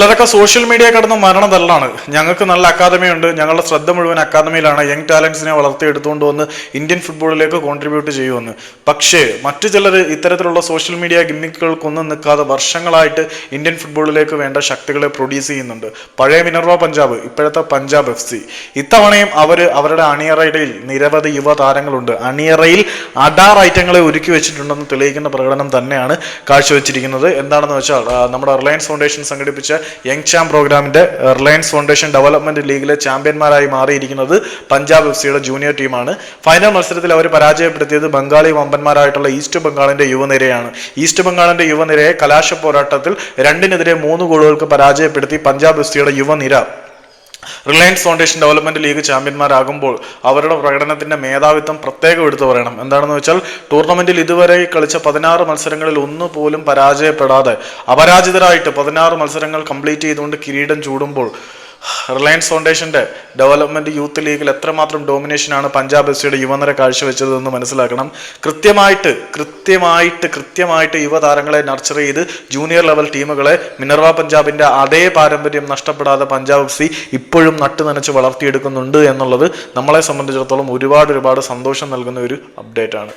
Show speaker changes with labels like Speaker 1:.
Speaker 1: ചിലരൊക്കെ social media കടന്ന് മരണതല്ലാണ് ഞങ്ങൾക്ക് നല്ല അക്കാദമി ഉണ്ട്. ഞങ്ങളുടെ ശ്രദ്ധ മുഴുവൻ അക്കാദമിയിലാണ് യങ് ടാലൻസിനെ വളർത്തിയെടുത്തുകൊണ്ട് വന്ന് ഇന്ത്യൻ ഫുട്ബോളിലേക്ക് കോൺട്രിബ്യൂട്ട് ചെയ്യുമെന്ന്. പക്ഷേ മറ്റു ചിലർ ഇത്തരത്തിലുള്ള സോഷ്യൽ മീഡിയ ഗിമ്മിക്കുകൾക്കൊന്നും നിൽക്കാതെ വർഷങ്ങളായിട്ട് ഇന്ത്യൻ ഫുട്ബോളിലേക്ക് വേണ്ട ശക്തികളെ പ്രൊഡ്യൂസ് ചെയ്യുന്നുണ്ട്. പഴയ മിനർവ പഞ്ചാബ് ഇപ്പോഴത്തെ പഞ്ചാബ് എഫ് സി. ഇത്തവണയും അവർ അവരുടെ അണിയറയിൽ നിരവധി യുവ താരങ്ങളുണ്ട്. അണിയറയിൽ അഡാർ ഐറ്റങ്ങളെ ഒരുക്കി വെച്ചിട്ടുണ്ടെന്ന് തെളിയിക്കുന്ന പ്രകടനം തന്നെയാണ് കാഴ്ചവെച്ചിരിക്കുന്നത്. എന്താണെന്ന് വെച്ചാൽ നമ്മുടെ റിലയൻസ് ഫൗണ്ടേഷൻ സംഘടിപ്പിച്ച യങ് ചാം പ്രോഗ്രാമിന്റെ റിലയൻസ് ഫൗണ്ടേഷൻ ഡെവലപ്മെന്റ് ലീഗിലെ ചാമ്പ്യന്മാരായി മാറിയിരിക്കുന്നത് പഞ്ചാബ് എഫ് സിയുടെ ജൂനിയർ ടീമാണ്. ഫൈനൽ മത്സരത്തിൽ അവർ പരാജയപ്പെടുത്തിയത് ബംഗാളി വമ്പന്മാരായിട്ടുള്ള ഈസ്റ്റ് ബംഗാളിന്റെ യുവനിരയാണ്. ഈസ്റ്റ് ബംഗാളിന്റെ യുവനിരയെ കലാശ പോരാട്ടത്തിൽ രണ്ടിനെതിരെ മൂന്ന് ഗോളുകൾക്ക് പരാജയപ്പെടുത്തി പഞ്ചാബ് എഫ് സിയുടെ യുവനിര. റിലയൻസ് ഫൗണ്ടേഷൻ ഡെവലപ്മെന്റ് ലീഗ് ചാമ്പ്യന്മാരാകുമ്പോൾ അവരുടെ പ്രകടനത്തിന്റെ മേധാവിത്വം പ്രത്യേകം എടുത്തു പറയണം. എന്താണെന്ന് വെച്ചാൽ ടൂർണമെന്റിൽ ഇതുവരെ കളിച്ച പതിനാറ് മത്സരങ്ങളിൽ ഒന്ന് പോലും പരാജയപ്പെടാതെ അപരാജിതരായിട്ട് പതിനാറ് മത്സരങ്ങൾ കംപ്ലീറ്റ് ചെയ്തുകൊണ്ട് കിരീടം ചൂടുമ്പോൾ റിലയൻസ് ഫൗണ്ടേഷന്റെ ഡെവലപ്മെന്റ് യൂത്ത് ലീഗിൽ എത്രമാത്രം ഡോമിനേഷനാണ് പഞ്ചാബ് എഫ് സിയുടെ യുവനിര കാഴ്ചവെച്ചതെന്ന് മനസ്സിലാക്കണം. കൃത്യമായിട്ട് കൃത്യമായിട്ട് കൃത്യമായിട്ട് യുവതാരങ്ങളെ നർച്ചർ ചെയ്ത് ജൂനിയർ ലെവൽ ടീമുകളെ മിനർവ പഞ്ചാബിന്റെ അതേ പാരമ്പര്യം നഷ്ടപ്പെടാതെ പഞ്ചാബ് എഫ് സി ഇപ്പോഴും നട്ടു നനച്ച് വളർത്തിയെടുക്കുന്നുണ്ട് എന്നുള്ളത് നമ്മളെ സംബന്ധിച്ചിടത്തോളം ഒരുപാട് ഒരുപാട് സന്തോഷം നൽകുന്ന ഒരു അപ്ഡേറ്റ് ആണ്.